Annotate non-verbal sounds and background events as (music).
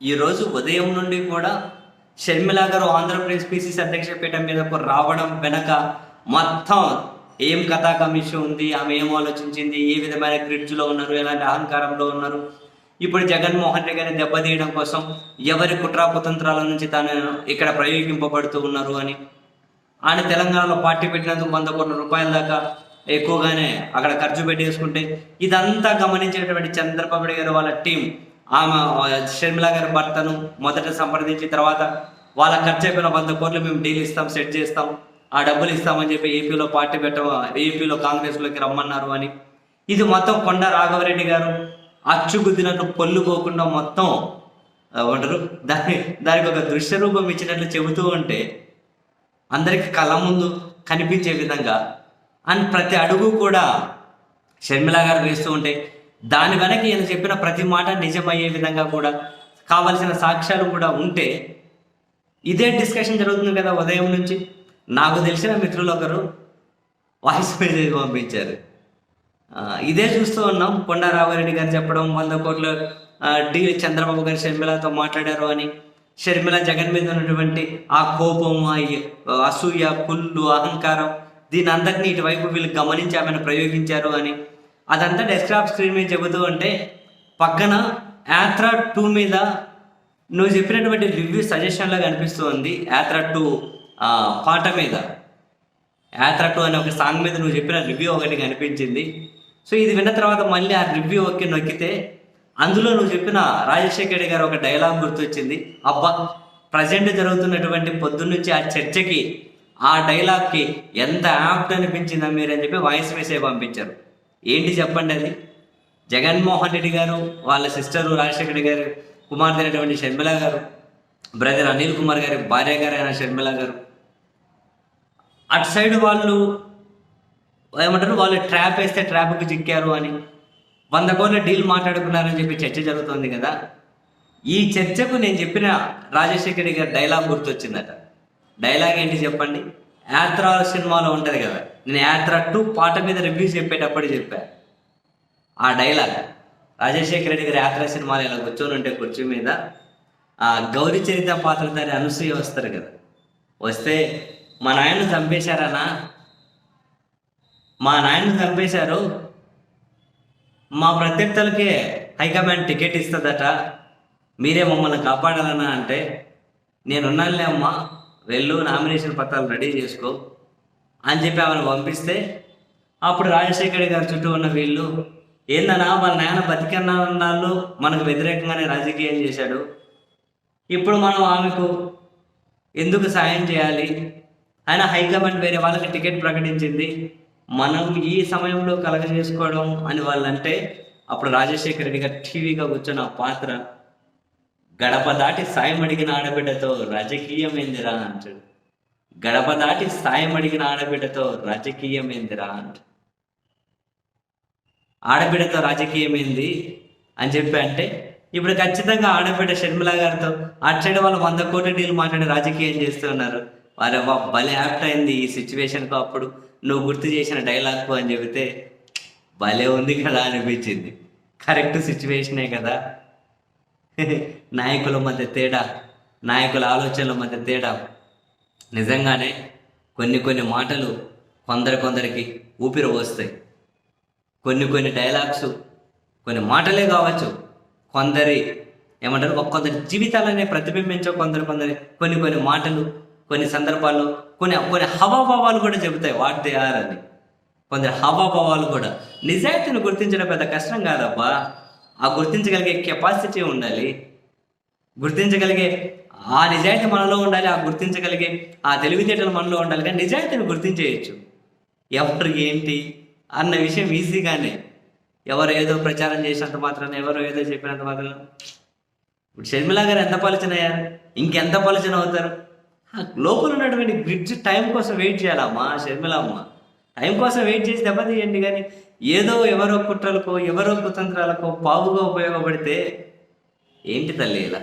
ఈరోజు ఉదయం నుండి కూడా షర్మిల గారు ఆంధ్రప్రదేశ్ పిసిసి అధ్యక్ష పీఠం మీదకు రావడం వెనక మొత్తం ఏం కథా కమిషన్ ఉంది ఆమె ఏం ఆలోచించింది ఏ విధమైన గ్రిడ్జ్లో ఉన్నారు ఎలాంటి అహంకారంలో ఉన్నారు? ఇప్పుడు జగన్మోహన్ రెడ్డి గారిని దెబ్బతీయడం కోసం ఎవరి కుట్రా కుతంత్రాల నుంచి తాను ఇక్కడ ప్రయోగింపబడుతూ ఉన్నారు అని? ఆయన తెలంగాణలో పార్టీ పెట్టినందుకు వంద కోట్ల రూపాయల దాకా ఎక్కువగానే అక్కడ ఖర్చు పెట్టేసుకుంటే ఇదంతా గమనించేటువంటి చంద్రబాబు గారు వాళ్ళ టీం ఆమె షర్మిల గారి భర్తను మొదట సంప్రదించిన తర్వాత వాళ్ళ ఖర్చు అయిపోయిన వంద కోట్లు మేము డీల్ ఇస్తాం సెట్ చేస్తాం. ఆ డబ్బులు ఇస్తామని చెప్పి ఏపీలో పార్టీ పెట్ట ఏపీలో కాంగ్రెస్లోకి రమ్మన్నారు అని. ఇది మొత్తం కొండ రాఘవరెడ్డి గారు అచ్చుగుద్దినట్టు పొల్లు పోకుండా మొత్తం ఉండరు దాని దానికి ఒక దృశ్య రూపం ఇచ్చినట్లు చెబుతూ ఉంటే అందరికి కళ్ళ ముందు కనిపించే విధంగా అండ్ ప్రతి అడుగు కూడా షర్మిల గారు వేస్తూ ఉంటే దాని వెనక ఈయన చెప్పిన ప్రతి మాట నిజమయ్యే విధంగా కూడా కావలసిన సాక్ష్యాలు కూడా ఉంటే ఇదే డిస్కషన్ జరుగుతుంది కదా ఉదయం నుంచి. నాకు తెలిసిన మిత్రులు ఒకరు వాయిస్ మెసేజ్ పంపించారు. ఇదే చూస్తూ ఉన్నాం. కొండ రావారెడ్డి గారు చెప్పడం వంద కోట్ల డి చంద్రబాబు గారు షర్మిలతో మాట్లాడారు అని. షర్మిల జగన్ మీద ఉన్నటువంటి ఆ కోపం అసూయ పుల్లు అహంకారం దీని అందరినీ ఇటువైపు వీళ్ళు గమనించి ఆమెను ప్రయోగించారు అని అదంతా డెస్క్టాప్ స్క్రీన్ మీద చెబుతూ ఉంటే పక్కన యాత్రా టూ మీద నువ్వు చెప్పినటువంటి రివ్యూ సజెషన్లో కనిపిస్తుంది యాత్ర టూ పాట మీద. యాత్ర టూ అనే ఒక సాంగ్ మీద నువ్వు చెప్పిన రివ్యూ ఒకటి కనిపించింది. సో ఇది విన్న తర్వాత మళ్ళీ ఆ రివ్యూ ఒకే నొక్కితే అందులో నువ్వు చెప్పిన రాజశేఖర్ రెడ్డి గారు ఒక డైలాగ్ గుర్తొచ్చింది. అబ్బా ప్రజెంట్ జరుగుతున్నటువంటి పొద్దున్నుంచి ఆ చర్చకి ఆ డైలాగ్కి ఎంత యాప్ట్ అనిపించిందా మీరు అని చెప్పి వాయిస్ మెసేజ్ పంపించారు. ఏంటి చెప్పండి అది? జగన్మోహన్ రెడ్డి గారు వాళ్ళ సిస్టరు రాజశేఖర గారు కుమార్తె అయినటువంటి షర్మిల గారు బ్రదర్ అనిల్ కుమార్ గారి భార్య గారు అయిన షర్మిల గారు. అటు సైడ్ వాళ్ళు ఏమంటారు? వాళ్ళు ట్రాప్ వేస్తే ట్రాప్కి చిక్కారు అని. వంద కోట్ల డీల్ మాట్లాడుకున్నారని చెప్పి చర్చ జరుగుతుంది కదా. ఈ చర్చకు నేను చెప్పిన రాజశేఖర్ గారి డైలాగ్ గుర్తొచ్చిందట. డైలాగ్ ఏంటి చెప్పండి? యాత్ర సినిమాలో ఉంటుంది కదా. నేను యాత్ర టూ పాట మీద రివ్యూ చెప్పేటప్పుడు చెప్పా. ఆ డైలాగ్ రాజశేఖర రెడ్డి గారి యాత్ర సినిమాలో ఇలా కూర్చొని ఉంటే కుర్చీ మీద ఆ గౌరీ చరిత పాత్రధారి అనుసూయ వస్తారు కదా. వస్తే మా నాయన చంపేశారనా? మా నాయన చంపేశారు? మా ప్రత్యర్థులకే హైకమాండ్ టికెట్ ఇస్తుందట. మీరే మమ్మల్ని కాపాడాలనా? అంటే నేనున్నానులే అమ్మా. వెళ్ళు నామినేషన్ పత్రాలు రెడీ చేసుకో అని చెప్పి ఆమెను పంపిస్తే అప్పుడు రాజశేఖర్ గారి చుట్టూ ఉన్న వీళ్ళు ఏందన్నా మన నాయన బతికన్నాళ్ళు మనకు వ్యతిరేకంగానే రాజకీయం చేశాడు. ఇప్పుడు మనం ఆమెకు ఎందుకు సాయం చేయాలి? ఆయన హైకమాండ్ వేరే వాళ్ళకి టికెట్ ప్రకటించింది. మనం ఈ సమయంలో కలగజేసుకోవడం అని వాళ్ళంటే అప్పుడు రాజశేఖర రెడ్డి గారు టీవీగా కూర్చొని ఆ పాత్ర గడప దాటి సాయం అడిగిన ఆడబిడ్డతో రాజకీయం ఏందిరా అంటాడు. గడప దాటి సాయం అడిగిన ఆడబిడ్డతో రాజకీయం ఏందిరా అంటాడు. ఆడబిడ్డతో రాజకీయం ఏంది అని చెప్పి అంటే ఇప్పుడు ఖచ్చితంగా ఆడబిడ్డ షర్మిల గారితో అటు సైడ్ వాళ్ళు వంద కోట్ల డీల్ మాట్లాడి రాజకీయం చేస్తున్నారు. వారే భలే యాప్ట్ అయింది ఈ సిచ్యువేషన్కు అప్పుడు. నువ్వు గుర్తు చేసిన డైలాగ్కు అని చెబితే భలే ఉంది కదా అనిపించింది. కరెక్ట్ సిచ్యువేషనే కదా. (laughs) నాయకుల మధ్య తేడా నాయకుల ఆలోచనల మధ్య తేడా. నిజంగానే కొన్ని కొన్ని మాటలు కొందరి కొందరికి ఊపిరి పోస్తాయి. కొన్ని కొన్ని డైలాగ్స్ కొన్ని మాటలే కావచ్చు. కొందరి ఏమంటారు? ఒక కొందరి జీవితాలనే ప్రతిబింబించే కొందరు కొందరి కొన్ని కొన్ని మాటలు కొన్ని సందర్భాల్లో కొన్ని కొన్ని హవాభావాలు కూడా చెబుతాయి. వాట్ దే ఆర్ అని. కొందరి హవాభావాలు కూడా. నిజాయితీని గుర్తించడం పెద్ద కష్టం కాదబ్బా. ఆ గుర్తించగలిగే కెపాసిటీ ఉండాలి. గుర్తించగలిగే ఆ నిజాయితీ మనలో ఉండాలి ఆ గుర్తించగలిగే ఆ తెలివితేటలు మనలో ఉండాలి కానీ నిజాయితీని గుర్తించేయచ్చు. ఎవరు ఏంటి అన్న విషయం ఈజీగానే. ఎవరు ఏదో ప్రచారం చేసినంత మాత్రాన ఎవరు ఏదో చెప్పినంత మాత్రాన. ఇప్పుడు షర్మిల గారు ఎంత పలుచన అయ్యారు ఇంకెంత పలుచన అవుతారు? ఆ లోపల ఉన్నటువంటి బ్రిడ్జ్ టైం కోసం వెయిట్ చేయాలమ్మా షర్మిల అమ్మ టైం కోసం వెయిట్ చేసి దెబ్బతీయండి కానీ ఏదో ఎవరో కుట్రలకో ఎవరో కుతంత్రాలకో పావుగా ఉపయోగపడితే ఏంటి తల్లి ఇలా?